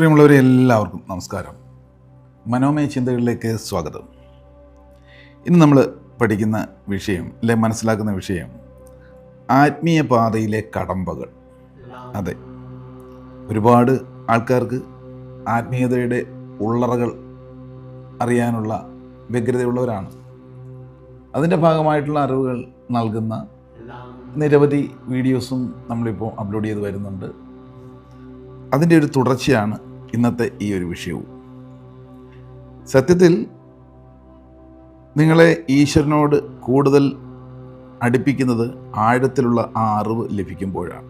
പ്രിയമുള്ളവരെ എല്ലാവർക്കും നമസ്കാരം. മനോമയ ചിന്തകളിലേക്ക് സ്വാഗതം. ഇന്ന് നമ്മൾ പഠിക്കുന്ന വിഷയം അല്ലെ മനസ്സിലാക്കുന്ന വിഷയം ആത്മീയ പാതയിലെ കടമ്പകൾ. അതെ. ഒരുപാട് ആൾക്കാർക്ക് ആത്മീയതയുടെ ഉള്ളറകൾ അറിയാനുള്ള വ്യഗ്രതയുള്ളവരാണ്. അതിന്റെ ഭാഗമായിട്ടുള്ള അറിവുകൾ നൽകുന്ന നിരവധി വീഡിയോസും നമ്മളിപ്പോൾ അപ്ലോഡ് ചെയ്ത് വരുന്നുണ്ട്. അതിന്റെ ഒരു തുടർച്ചയാണ് ഇന്നത്തെ ഈ ഒരു വിഷയവും. സത്യത്തിൽ നിങ്ങളെ ഈശ്വരനോട് കൂടുതൽ അടുപ്പിക്കുന്നത് ആഴത്തിലുള്ള ആ അറിവ് ലഭിക്കുമ്പോഴാണ്.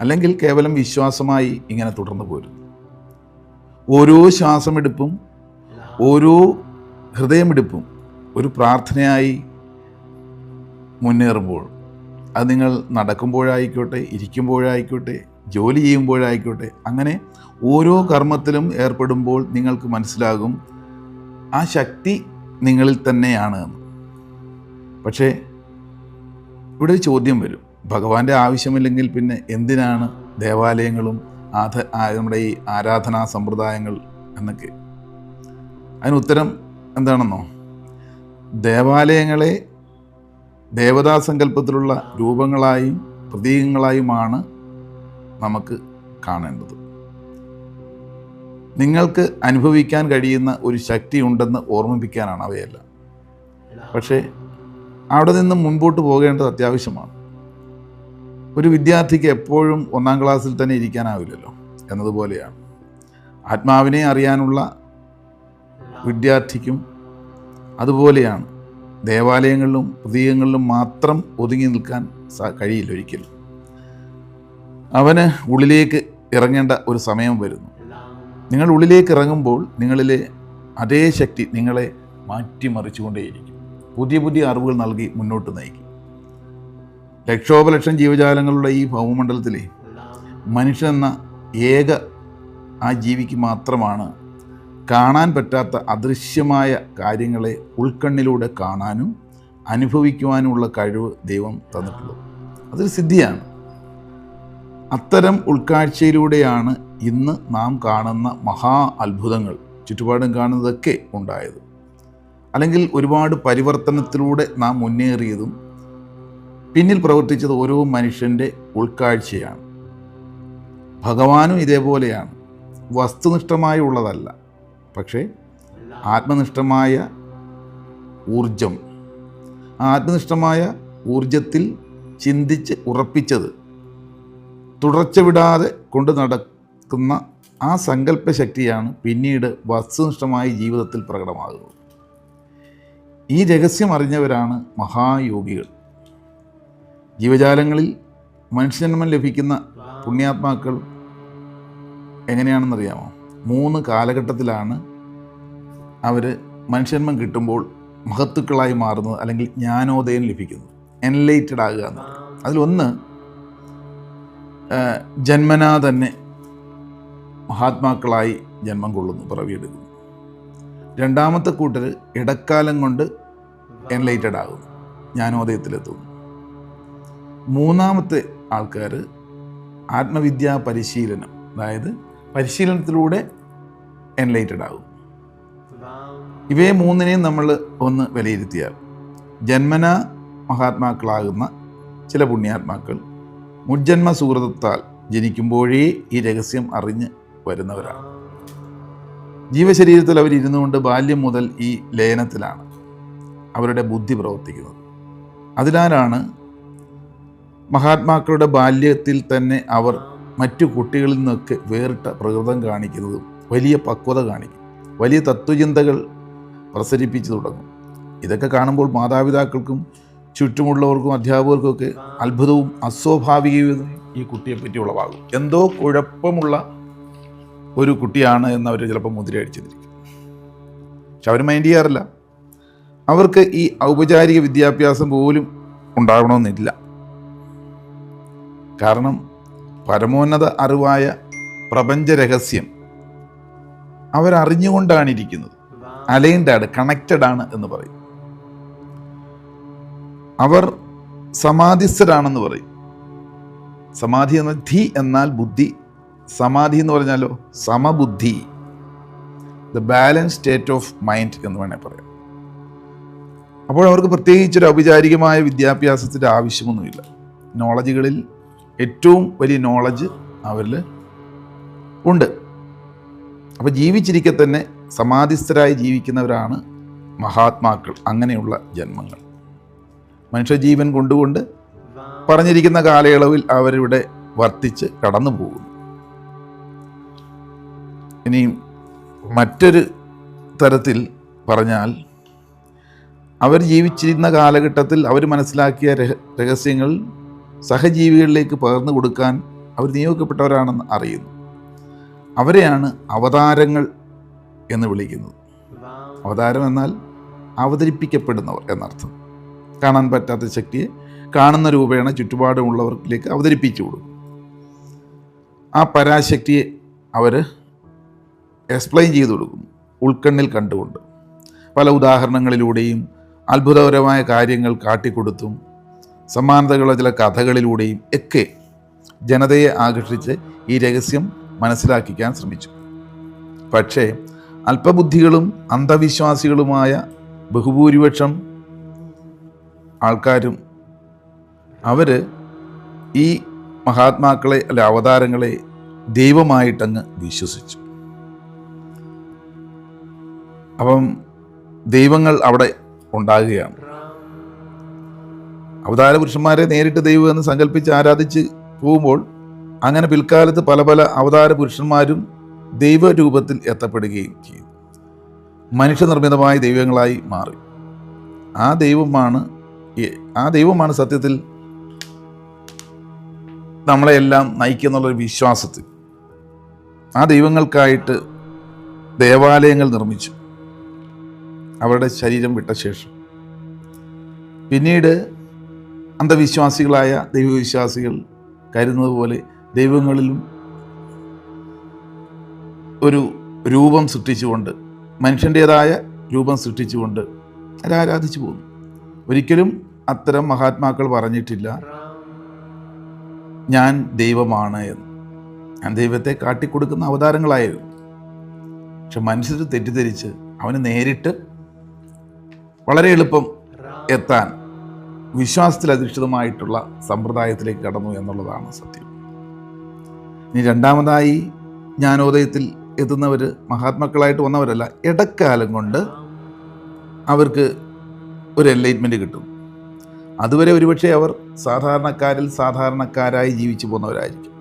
അല്ലെങ്കിൽ കേവലം വിശ്വാസമായി ഇങ്ങനെ തുടർന്നു പോരും ഓരോ ശ്വാസമെടുപ്പും ഓരോ ഹൃദയമെടുപ്പും ഒരു പ്രാർത്ഥനയായി മുന്നേറുമ്പോൾ അത് നിങ്ങൾ നടക്കുമ്പോഴായിക്കോട്ടെ ഇരിക്കുമ്പോഴായിക്കോട്ടെ ജോലി ചെയ്യുമ്പോഴായിക്കോട്ടെ അങ്ങനെ ഓരോ കർമ്മത്തിലും ഏർപ്പെടുമ്പോൾ നിങ്ങൾക്ക് മനസ്സിലാകും ആ ശക്തി നിങ്ങളിൽ തന്നെയാണ് എന്ന്. പക്ഷേ ഇവിടെ ചോദ്യം വരും. ഭഗവാന്റെ ആവശ്യമില്ലെങ്കിൽ പിന്നെ എന്തിനാണ് ദേവാലയങ്ങളും ആധ നമ്മുടെ ഈ ആരാധനാ സമ്പ്രദായങ്ങൾ എന്നൊക്കെ? അതിന് ഉത്തരം എന്താണെന്നോ? ദേവാലയങ്ങളെ ദേവതാ സങ്കല്പത്തിലുള്ള രൂപങ്ങളായും പ്രതീകങ്ങളായുമാണ് നമുക്ക് കാണേണ്ടത്. നിങ്ങൾക്ക് അനുഭവിക്കാൻ കഴിയുന്ന ഒരു ശക്തി ഉണ്ടെന്ന് ഓർമ്മിപ്പിക്കാനാണ് അവയെല്ലാം. പക്ഷേ അവിടെ നിന്ന് മുൻപോട്ട് പോകേണ്ടത് അത്യാവശ്യമാണ്. ഒരു വിദ്യാർത്ഥിക്ക് എപ്പോഴും ഒന്നാം ക്ലാസ്സിൽ തന്നെ ഇരിക്കാനാവില്ലല്ലോ എന്നതുപോലെയാണ്. ആത്മാവിനെ അറിയാനുള്ള വിദ്യാർത്ഥിക്കും അതുപോലെയാണ്. ദേവാലയങ്ങളിലും പ്രതീകങ്ങളിലും മാത്രം ഒതുങ്ങി നിൽക്കാൻ കഴിയില്ല ഒരിക്കലും. അവന് ഉള്ളിലേക്ക് ഇറങ്ങേണ്ട ഒരു സമയം വരുന്നു. നിങ്ങൾ ഉള്ളിലേക്ക് ഇറങ്ങുമ്പോൾ നിങ്ങളിലെ അതേ ശക്തി നിങ്ങളെ മാറ്റിമറിച്ചുകൊണ്ടേയിരിക്കും. പുതിയ പുതിയ അറിവുകൾ നൽകി മുന്നോട്ട് നയിക്കും. ലക്ഷോപലക്ഷം ജീവജാലങ്ങളുടെ ഈ ഭൗമമണ്ഡലത്തിലെ മനുഷ്യൻ എന്ന ഏക ആ ജീവിക്ക് മാത്രമാണ് കാണാൻ പറ്റാത്ത അദൃശ്യമായ കാര്യങ്ങളെ ഉൾക്കണ്ണിലൂടെ കാണാനും അനുഭവിക്കുവാനുമുള്ള കഴിവ് ദൈവം തന്നിട്ടുള്ളത്. അതൊരു സിദ്ധിയാണ്. അത്തരം ഉൾക്കാഴ്ചയിലൂടെയാണ് ഇന്ന് നാം കാണുന്ന മഹാ അത്ഭുതങ്ങൾ ചുറ്റുപാടും കാണുന്നതൊക്കെ ഉണ്ടായത്. അല്ലെങ്കിൽ ഒരുപാട് പരിവർത്തനത്തിലൂടെ നാം മുന്നേറിയതും പിന്നിൽ പ്രവർത്തിച്ചത് ഓരോ മനുഷ്യന്റെ ഉൾക്കാഴ്ചയാണ്. ഭഗവാനും ഇതേപോലെയാണ്. വസ്തുനിഷ്ഠമായി ഉള്ളതല്ല പക്ഷേ ആത്മനിഷ്ഠമായ ഊർജം ആത്മനിഷ്ഠമായ ഊർജത്തിൽ ചിന്തിച്ച് ഉറപ്പിച്ചത് തുടർച്ച വിടാതെ കൊണ്ട് നടക്കുന്ന ആ സങ്കല്പശക്തിയാണ് പിന്നീട് വസ്തുനിഷ്ഠമായ ജീവിതത്തിൽ പ്രകടമാകുന്നത്. ഈ രഹസ്യം അറിഞ്ഞവരാണ് മഹായോഗികൾ. ജീവജാലങ്ങളിൽ മനുഷ്യജന്മം ലഭിക്കുന്ന പുണ്യാത്മാക്കൾ എങ്ങനെയാണെന്നറിയാമോ? മൂന്ന് കാലഘട്ടത്തിലാണ് അവർ മനുഷ്യന്മം കിട്ടുമ്പോൾ മഹത്തുക്കളായി മാറുന്നത് അല്ലെങ്കിൽ ജ്ഞാനോദയം ലഭിക്കുന്നത്. എൻലൈറ്റഡ് ആകുക എന്ന് പറയും. അതിലൊന്ന് ജന്മനാ തന്നെ മഹാത്മാക്കളായി ജന്മം കൊള്ളുന്നു പിറവിയെടുക്കുന്നു. രണ്ടാമത്തെ കൂട്ടർ ഇടക്കാലം കൊണ്ട് എൻലൈറ്റഡ് ആകുന്നു. ജ്ഞാനോദയത്തിലെത്തുന്നു മൂന്നാമത്തെ ആൾക്കാർ ആത്മവിദ്യാ പരിശീലനം അതായത് പരിശീലനത്തിലൂടെ എൻലൈറ്റഡ് ആകും ഇവയെ മൂന്നിനെയും നമ്മൾ ഒന്ന് വിലയിരുത്തിയാൽ ജന്മന മഹാത്മാക്കളാകുന്ന ചില പുണ്യാത്മാക്കൾ മുജ്ജന്മ സുഹൃതത്താൽ ജനിക്കുമ്പോഴേ ഈ രഹസ്യം അറിഞ്ഞ് വരുന്നവരാണ്. ജീവശരീരത്തിൽ അവരിരുന്നു കൊണ്ട് ബാല്യം മുതൽ ഈ ലയനത്തിലാണ് അവരുടെ ബുദ്ധി പ്രവർത്തിക്കുന്നത്. അതിനാലാണ് മഹാത്മാക്കളുടെ ബാല്യത്തിൽ തന്നെ അവർ മറ്റു കുട്ടികളിൽ നിന്നൊക്കെ വേറിട്ട പ്രകൃതം കാണിക്കുന്നതും വലിയ പക്വത കാണിക്കും. വലിയ തത്വചിന്തകൾ പ്രസരിപ്പിച്ചു തുടങ്ങും. ഇതൊക്കെ കാണുമ്പോൾ മാതാപിതാക്കൾക്കും ചുറ്റുമുള്ളവർക്കും അധ്യാപകർക്കൊക്കെ അത്ഭുതവും അസ്വാഭാവികവും ഈ കുട്ടിയെപ്പറ്റി ഉളവാകും. എന്തോ കുഴപ്പമുള്ള ഒരു കുട്ടിയാണ് എന്ന് അവർ ചിലപ്പോൾ മുദ്ര അടിച്ചിരിക്കും. പക്ഷെ അവർ മൈൻഡ് ചെയ്യാറില്ല. അവർക്ക് ഈ ഔപചാരിക വിദ്യാഭ്യാസം പോലും ഉണ്ടാകണമെന്നില്ല. കാരണം പരമോന്നത അറിവായ പ്രപഞ്ച രഹസ്യം അവരറിഞ്ഞുകൊണ്ടാണ് ഇരിക്കുന്നത് അലൈൻഡാണ് കണക്റ്റഡ് ആണ് എന്ന് പറയും. അവർ സമാധിസ്ഥരാണെന്ന് പറയും. സമാധി എന്ന ധി എന്നാൽ ബുദ്ധി. സമാധി എന്ന് പറഞ്ഞാലോ? സമബുദ്ധി. The balance state of mind എന്ന് വേണേൽ പറയാം. അപ്പോൾ അവർക്ക് പ്രത്യേകിച്ചൊരു ഔപചാരികമായ വിദ്യാഭ്യാസത്തിന്റെ ആവശ്യമൊന്നുമില്ല. നോളജുകളിൽ ഏറ്റവും വലിയ നോളജ് അവരിൽ ഉണ്ട്. അപ്പോൾ ജീവിച്ചിരിക്കെ തന്നെ സമാധിസ്ഥരായി ജീവിക്കുന്നവരാണ് മഹാത്മാക്കൾ. അങ്ങനെയുള്ള ജന്മങ്ങൾ. മനുഷ്യജീവൻ കൊണ്ടുകൊണ്ട് പറഞ്ഞിരിക്കുന്ന കാലയളവിൽ അവരിവിടെ വർത്തിച്ച് കടന്നു പോകുന്നു ഇനി മറ്റൊരു തരത്തിൽ പറഞ്ഞാൽ അവർ ജീവിച്ചിരുന്ന കാലഘട്ടത്തിൽ അവർ മനസ്സിലാക്കിയ രഹ രഹസ്യങ്ങൾ സഹജീവികളിലേക്ക് പകർന്നു കൊടുക്കാൻ അവർ നിയോഗിക്കപ്പെട്ടവരാണെന്ന് അറിയുന്നു. അവരെയാണ് അവതാരങ്ങൾ എന്ന് വിളിക്കുന്നത്. അവതാരം എന്നാൽ അവതരിപ്പിക്കപ്പെടുന്നവർ എന്നർത്ഥം. കാണാൻ പറ്റാത്ത ശക്തിയെ കാണുന്ന രൂപേണ ചുറ്റുപാടുമുള്ളവർക്കിലേക്ക് അവതരിപ്പിച്ചു കൊടുക്കും. ആ പരാശക്തിയെ അവർ എക്സ്പ്ലെയിൻ ചെയ്തു കൊടുക്കും ഉൾക്കണ്ണിൽ കണ്ടുകൊണ്ട്. പല ഉദാഹരണങ്ങളിലൂടെയും അത്ഭുതകരമായ കാര്യങ്ങൾ കാട്ടിക്കൊടുത്തും സമാനതകളുള്ള ചില കഥകളിലൂടെയും ഒക്കെ ജനതയെ ആകർഷിച്ച് ഈ രഹസ്യം മനസ്സിലാക്കിക്കാൻ ശ്രമിച്ചു. പക്ഷേ അല്പബുദ്ധികളും അന്ധവിശ്വാസികളുമായ ബഹുഭൂരിപക്ഷം ആൾക്കാരും അവർ ഈ മഹാത്മാക്കളെ അല്ല അവതാരങ്ങളെ ദൈവമായിട്ടങ്ങ് വിശ്വസിച്ചു. അപ്പം ദൈവങ്ങൾ അവിടെ ഉണ്ടാകുകയാണ്. അവതാര പുരുഷന്മാരെ നേരിട്ട് ദൈവം എന്ന് സങ്കല്പിച്ച് ആരാധിച്ച് പോകുമ്പോൾ അങ്ങനെ പിൽക്കാലത്ത് പല പല അവതാര പുരുഷന്മാരും ദൈവരൂപത്തിൽ എത്തപ്പെടുകയും ചെയ്തു. മനുഷ്യനിർമ്മിതമായ ദൈവങ്ങളായി മാറി. ആ ദൈവമാണ് ആ ദൈവമാണ് സത്യത്തിൽ നമ്മളെല്ലാം നയിക്കുന്നുള്ളൊരു വിശ്വാസത്തിൽ. ആ ദൈവങ്ങൾക്കായിട്ട് ദേവാലയങ്ങൾ നിർമ്മിച്ചു. അവരുടെ ശരീരം വിട്ട ശേഷം. പിന്നീട് അന്ധവിശ്വാസികളായ ദൈവവിശ്വാസികൾ കരുതുന്നത് പോലെ ദൈവങ്ങളിലും ഒരു രൂപം സൃഷ്ടിച്ചുകൊണ്ട് മനുഷ്യന്റേതായ രൂപം സൃഷ്ടിച്ചുകൊണ്ട് അത് ആരാധിച്ചു പോകുന്നു. ഒരിക്കലും അത്തരം മഹാത്മാക്കൾ പറഞ്ഞിട്ടില്ല ഞാൻ ദൈവമാണ് എന്ന്. ഞാൻ ദൈവത്തെ കാട്ടിക്കൊടുക്കുന്ന അവതാരങ്ങളായിരുന്നു. പക്ഷെ മനുഷ്യർ തെറ്റിദ്ധരിച്ച് അവന് നേരിട്ട് വളരെ എളുപ്പം എത്താൻ വിശ്വാസത്തിൽ അധിഷ്ഠിതമായിട്ടുള്ള സമ്പ്രദായത്തിലേക്ക് കടന്നു എന്നുള്ളതാണ് സത്യം. ഇനി രണ്ടാമതായി ജ്ഞാനോദയത്തിൽ എത്തുന്നവർ മഹാത്മാക്കളായിട്ട് വന്നവരല്ല ഇടക്കാലം കൊണ്ട് അവർക്ക് ഒരു എൻലൈറ്റ്മെന്റ് കിട്ടും. അതുവരെ ഒരുപക്ഷെ അവർ സാധാരണക്കാരിൽ സാധാരണക്കാരായി ജീവിച്ചു പോകുന്നവരായിരിക്കും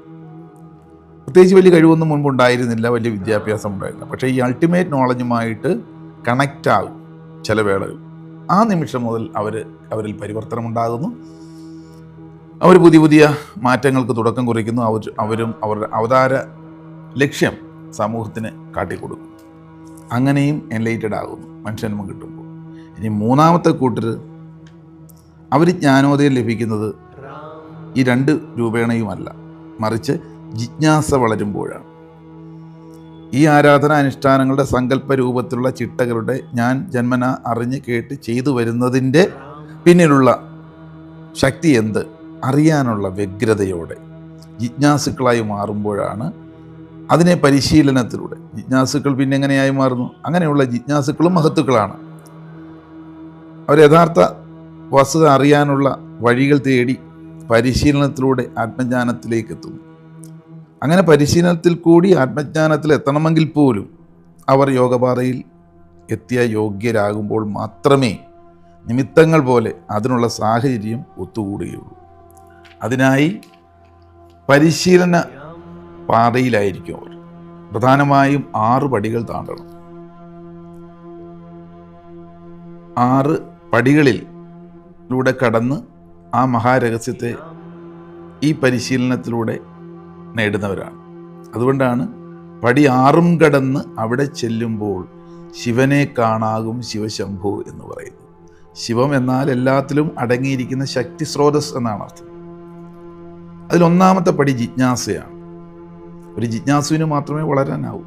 പ്രത്യേകിച്ച് വലിയ കഴിവൊന്നും മുൻപ് ഉണ്ടായിരുന്നില്ല വലിയ വിദ്യാഭ്യാസം ഉണ്ടായിരുന്നില്ല. പക്ഷേ ഈ അൾട്ടിമേറ്റ് നോളജുമായിട്ട് കണക്റ്റ് ആകും ചില വേളകൾ ആ നിമിഷം മുതൽ അവർ അവരിൽ പരിവർത്തനം ഉണ്ടാകുന്നു അവർ പുതിയ പുതിയ മാറ്റങ്ങൾക്ക് തുടക്കം കുറിക്കുന്നു. അവർ അവരും അവരുടെ അവതാര ലക്ഷ്യം സമൂഹത്തിന് കാട്ടിക്കൊടുക്കും. അങ്ങനെയും എൻലൈറ്റഡ് ആകുന്നു. മനുഷ്യനും കിട്ടുമ്പോൾ. ഇനി മൂന്നാമത്തെ കൂട്ടർ അവർ ജ്ഞാനോദയം ലഭിക്കുന്നത് ഈ രണ്ട് രൂപേണയുമല്ല. മറിച്ച് ജിജ്ഞാസ വളരുമ്പോഴാണ്. ഈ ആരാധന അനുഷ്ഠാനങ്ങളുടെ സങ്കല്പ രൂപത്തിലുള്ള ചിട്ടകളുടെ ഞാൻ ജന്മന അറിഞ്ഞ് കേട്ട് ചെയ്തു വരുന്നതിന്റെ പിന്നിലുള്ള ശക്തി എന്ത്? അറിയാനുള്ള വ്യഗ്രതയോടെ ജിജ്ഞാസുക്കളായി മാറുമ്പോഴാണ് അതിനെ പരിശീലനത്തിലൂടെ. ജിജ്ഞാസുക്കൾ പിന്നെ എങ്ങനെയായി മാറുന്നു? അങ്ങനെയുള്ള ജിജ്ഞാസുക്കളും മഹത്തുക്കളാണ്. അവർ യഥാർത്ഥ വസ്തുത അറിയാനുള്ള വഴികൾ തേടി പരിശീലനത്തിലൂടെ ആത്മജ്ഞാനത്തിലേക്ക് എത്തുന്നു അങ്ങനെ പരിശീലനത്തിൽ കൂടി ആത്മജ്ഞാനത്തിൽ എത്തണമെങ്കിൽ പോലും അവർ യോഗപാതയിൽ എത്തിയ യോഗ്യരാകുമ്പോൾ മാത്രമേ നിമിത്തങ്ങൾ പോലെ അതിനുള്ള സാഹചര്യം ഒത്തുകൂടുകയുള്ളൂ. അതിനായി പരിശീലന പാതയിലായിരിക്കും അവർ. പ്രധാനമായും ആറ് പടികൾ താണ്ടണം. ആറ് പടികളിലൂടെ കടന്ന് ആ മഹാരഹസ്യത്തെ ഈ പരിശീലനത്തിലൂടെ നേടുന്നവരാണ്. അതുകൊണ്ടാണ് പടി ആറും കടന്ന് അവിടെ ചെല്ലുമ്പോൾ ശിവനെ കാണാകും ശിവശംഭു എന്ന് പറയുന്നത്. ശിവം എന്നാൽ എല്ലാത്തിലും അടങ്ങിയിരിക്കുന്ന ശക്തി സ്രോതസ് എന്നാണ് അർത്ഥം. അതിലൊന്നാമത്തെ പടി ജിജ്ഞാസയാണ്. ഒരു ജിജ്ഞാസുവിന് മാത്രമേ വളരാനാവൂ.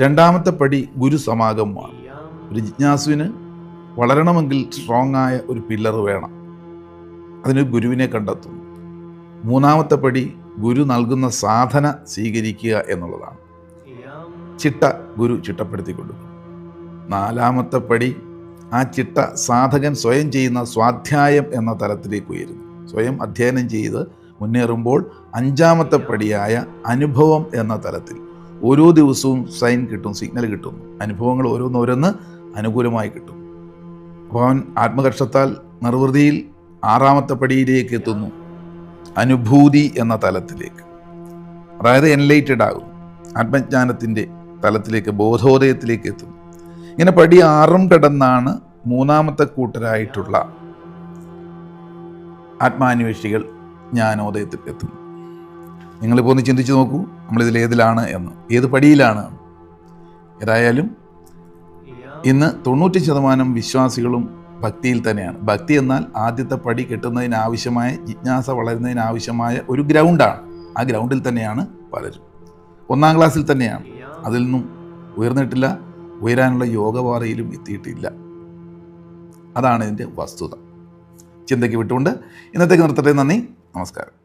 രണ്ടാമത്തെ പടി ഗുരു സമാഗമമാണ്. ഒരു ജിജ്ഞാസുവിന് വളരണമെങ്കിൽ സ്ട്രോങ് ആയ ഒരു പില്ലർ വേണം. അതിന് ഗുരുവിനെ കണ്ടെത്തുന്നു. മൂന്നാമത്തെ പടി ഗുരു നൽകുന്ന സാധന സ്വീകരിക്കുക എന്നുള്ളതാണ്. ചിട്ട ഗുരു ചിട്ടപ്പെടുത്തി കൊടുക്കും നാലാമത്തെ പടി ആ ചിട്ട സാധകൻ സ്വയം ചെയ്യുന്ന സ്വാധ്യായം എന്ന തലത്തിലേക്ക് ഉയരുന്നു. സ്വയം അധ്യയനം ചെയ്ത് മുന്നേറുമ്പോൾ അഞ്ചാമത്തെ പടിയായ അനുഭവം എന്ന തലത്തിൽ ഓരോ ദിവസവും സൈൻ കിട്ടും സിഗ്നൽ കിട്ടും. അനുഭവങ്ങൾ ഓരോന്നോരോന്ന് അനുകൂലമായി കിട്ടും. അപ്പോൾ അവൻ ആത്മകർഷത്താൽ നിർവൃതിയിൽ ആറാമത്തെ പടിയിലേക്ക് എത്തുന്നു. അനുഭൂതി എന്ന തലത്തിലേക്ക്. അതായത് എൻലൈറ്റഡ് ആകും ആത്മജ്ഞാനത്തിന്റെ തലത്തിലേക്ക് ബോധോദയത്തിലേക്ക് എത്തുന്നു. ഇങ്ങനെ പടി ആറും കടന്നാണ് മൂന്നാമത്തെ കൂട്ടരായിട്ടുള്ള ആത്മാന്വേഷികൾ ജ്ഞാനോദയത്തിൽ എത്തുന്നു നിങ്ങളിപ്പോൾ ഒന്ന് ചിന്തിച്ച് നോക്കൂ നമ്മളിതിൽ ഏതിലാണ് എന്ന്. ഏത് പടിയിലാണ്? ഏതായാലും ഇന്ന് തൊണ്ണൂറ്റി ശതമാനം വിശ്വാസികളും ഭക്തിയിൽ തന്നെയാണ്. ഭക്തി എന്നാൽ ആദ്യത്തെ പടി കെട്ടുന്നതിനാവശ്യമായ ജിജ്ഞാസ വളരുന്നതിനാവശ്യമായ ഒരു ഗ്രൗണ്ടാണ് ആ ഗ്രൗണ്ടിൽ തന്നെയാണ് പലരും. ഒന്നാം ക്ലാസ്സിൽ തന്നെയാണ്. അതിൽ നിന്നും ഉയർന്നിട്ടില്ല ഉയരാനുള്ള യോഗപാതയിലും എത്തിയിട്ടില്ല. അതാണ് ഇതിന്റെ വസ്തുത. ചിന്തയ്ക്ക് വിട്ടുകൊണ്ട് ഇന്നത്തേക്ക് നിർത്തട്ടെ. നന്ദി. നമസ്കാരം.